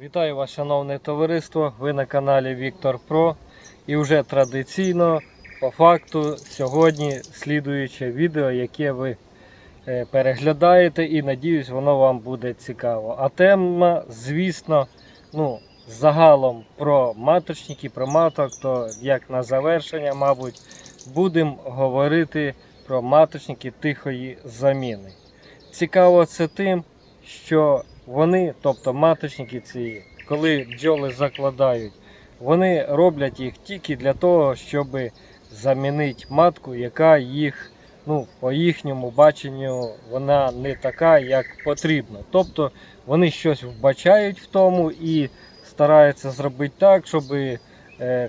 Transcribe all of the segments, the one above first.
Вітаю вас, шановне товариство. Ви на каналі Віктор Про. І вже традиційно, по факту, сьогодні слідуюче відео, яке ви е, переглядаєте, і надіюсь, воно вам буде цікаво. А тема, звісно, ну, загалом про маточники, про маток, то як на завершення, мабуть, будемо говорити про маточники тихої заміни. Цікаво це тим, що вони, тобто маточники ці, коли бджоли закладають, вони роблять їх тільки для того, щоб замінити матку, яка їх, ну, по їхньому баченню, вона не така, як потрібно. Тобто вони щось вбачають в тому і стараються зробити так, щоб е,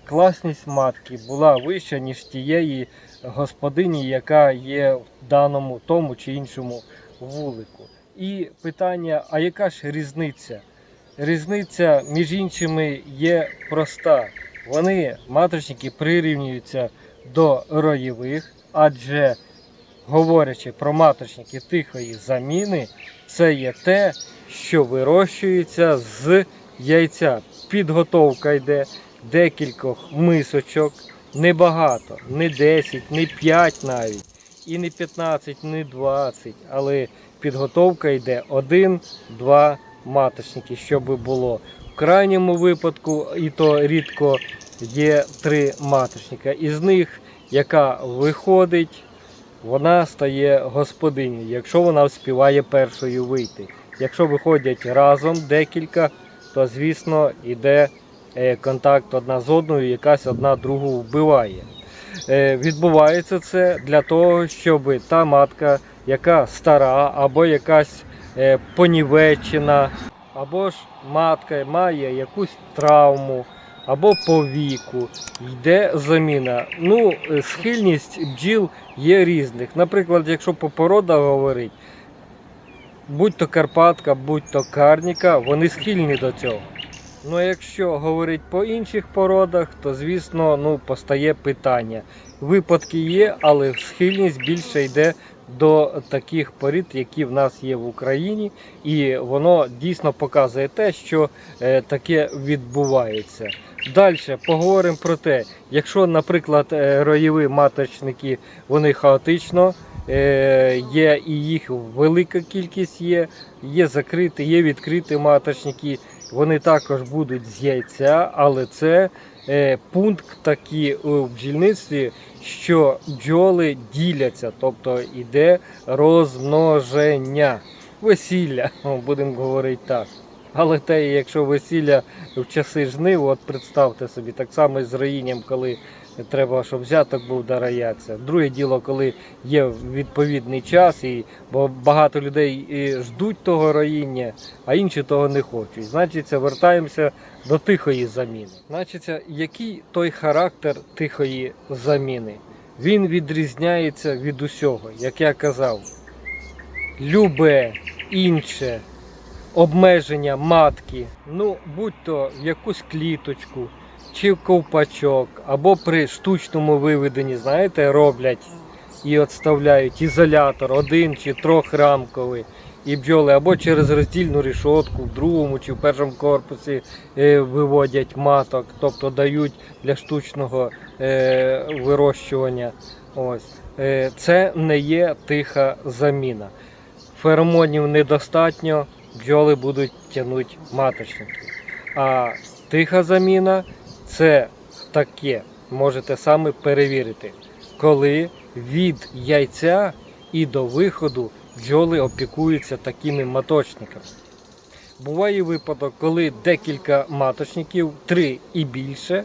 класність матки була вища, ніж тієї господині, яка є в даному тому чи іншому вулику. І питання: а яка ж різниця? Різниця між іншими є проста. Вони, маточники, прирівнюються до роєвих, адже говорячи про маточники тихої заміни, це є те, що вирощується з яйця. Підготовка йде декількох мисочок, небагато, не 10, не 5 навіть, і не 15, не 20, але підготовка йде 1-2 маточники, щоб було. В крайньому випадку, і то рідко є 3 маточника. Із них, яка виходить, вона стає господинею, якщо вона вспіває першою вийти. Якщо виходять разом декілька, то звісно йде е, контакт одна з одною, якась одна другу вбиває. Е, Відбувається це для того, щоб та матка, яка стара, або якась е, понівечена, або ж матка має якусь травму, або по віку, йде заміна. Ну, е, схильність бджіл є різних. Наприклад, якщо по породах говорить, будь-то Карпатка, будь-то Карніка, вони схильні до цього. Ну, якщо говорити по інших породах, то звісно ну, постає питання. Випадки є, але схильність більше йде до таких порід, які в нас є в Україні, і воно дійсно показує те, що е, таке відбувається. Далі поговоримо про те, якщо, наприклад, е, роєві маточники вони хаотично, е, є і їх велика кількість є, є закриті, є відкриті маточники. Вони також будуть з яйця, але це е, пункт такий у бджільництві, що бджоли діляться, тобто йде розмноження, весілля, будемо говорити так. Але те, якщо весілля в часи жнив, от представте собі, так само з роїнням, коли треба, щоб взяток був до рояця. Друге діло, коли є відповідний час, і бо багато людей і ждуть того роїння, а інші того не хочуть. Значить, вертаємося до тихої заміни. Значить, який той характер тихої заміни? Він відрізняється від усього, як я казав. Любе інше обмеження матки, ну будь-то в якусь кліточку чи в ковпачок, або при штучному виведенні, знаєте, роблять і відставляють ізолятор один чи трьохрамковий. І бджоли або через роздільну решетку в другому чи в першому корпусі е, виводять маток, тобто дають для штучного е, вирощування. Ось. Е, це не є тиха заміна. Феромонів недостатньо, бджоли будуть тягнути маточники. А тиха заміна це таке, можете саме перевірити, коли від яйця і до виходу бджоли опікуються такими маточниками. Буває випадок, коли декілька маточників, три і більше,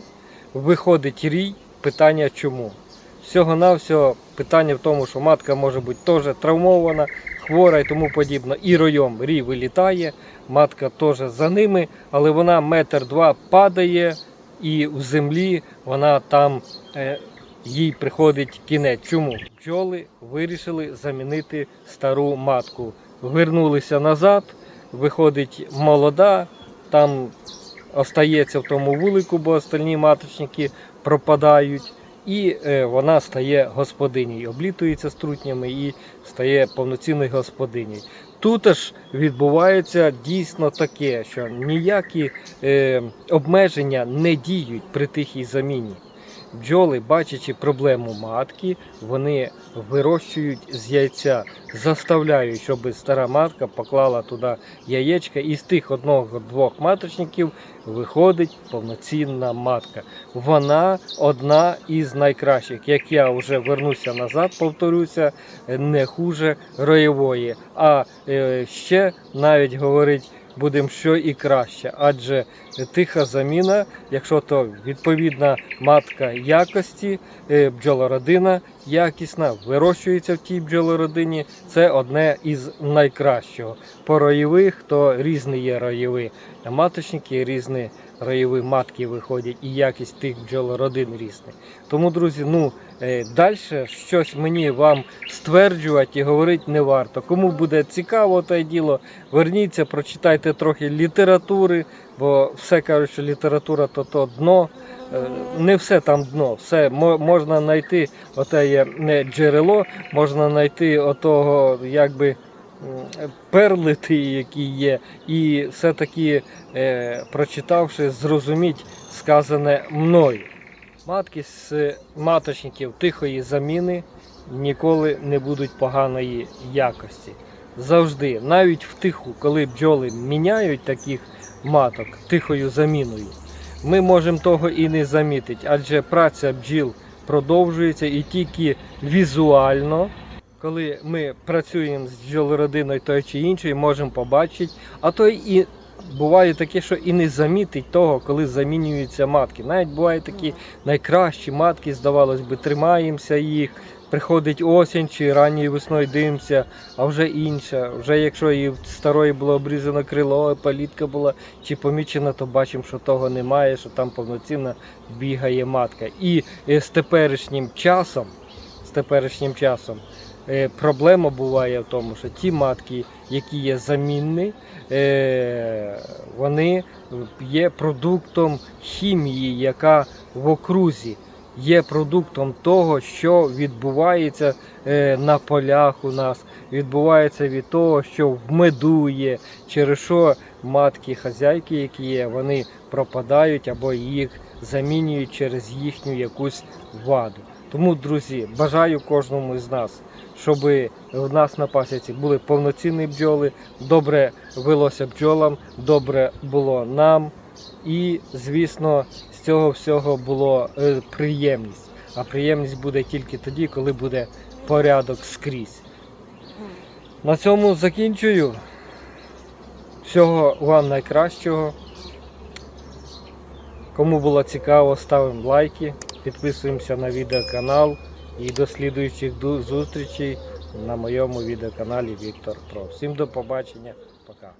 виходить рій, питання чому. Всього-навсього питання в тому, що матка може бути теж травмована, хвора і тому подібне. І ройом рій вилітає, матка теж за ними, але вона метр два падає і в землі вона там е, їй приходить кінець. Чому? Бджоли вирішили замінити стару матку. Вернулися назад, виходить молода, там остається в тому вулику, бо остальні маточники пропадають. І е, вона стає господинею, облітується струтнями і стає повноцінною господинею. тут ж відбувається дійсно таке, що ніякі е, обмеження не діють при тихій заміні. Бджоли, бачачи проблему матки, вони вирощують з яйця, заставляють, щоб стара матка поклала туди яєчка, і з тих одного-двох маточників виходить повноцінна матка. Вона одна із найкращих. Як я вже вернуся назад, повторюся, не хуже роєвої. А е, ще навіть говорить будемо що і краще, адже тиха заміна, якщо то відповідна матка якості, е, бджолородина якісна, вирощується в тій бджолородині, це одне із найкращого. По роєвих, то різні є роєві, маточники різні роєві матки виходять, і якість тих бджолородин різні. Тому, друзі, ну далі щось мені вам стверджувати і говорити не варто. Кому буде цікаво те діло, верніться, прочитайте трохи літератури, бо все кажуть, що література то то дно. Е, Не все там дно, все можна знайти оте є джерело, можна знайти отого, якби м, перли ті, які є, і все-таки е, прочитавши, зрозуміть сказане мною. Матки з маточників тихої заміни ніколи не будуть поганої якості. Завжди, навіть в тиху, коли бджоли міняють таких маток тихою заміною, ми можемо того і не замітити, адже праця бджіл продовжується і тільки візуально, коли ми працюємо з бджолородиною той чи іншої, можемо побачити, а то і буває таке, що і не замітить того, коли замінюються матки. Навіть бувають такі найкращі матки, здавалось би, тримаємося їх. Приходить осінь чи ранньою весною дивимося, а вже інша. Вже якщо і старої було обрізано крило, палітка була чи помічена, то бачимо, що того немає, що там повноцінно бігає матка. І е, з теперішнім часом, з теперішнім часом проблема буває в тому, що ті матки, які є замінні, е, вони є продуктом хімії, яка в окрузі є продуктом того, що відбувається е, на полях у нас, відбувається від того, що в меду є, через що матки, хазяйки, які є, вони пропадають або їх замінюють через їхню якусь ваду. Тому, друзі, бажаю кожному з нас, щоб в нас на пасіці були повноцінні бджоли, добре велося бджолам, добре було нам. І, звісно, з цього всього було е, приємність. А приємність буде тільки тоді, коли буде порядок скрізь. На цьому закінчую. Всього вам найкращого. Кому було цікаво, ставимо лайки, підписуємося на відеоканал і до слідуючих зустрічей на моєму відеоканалі Віктор Про. Всім до побачення, пока.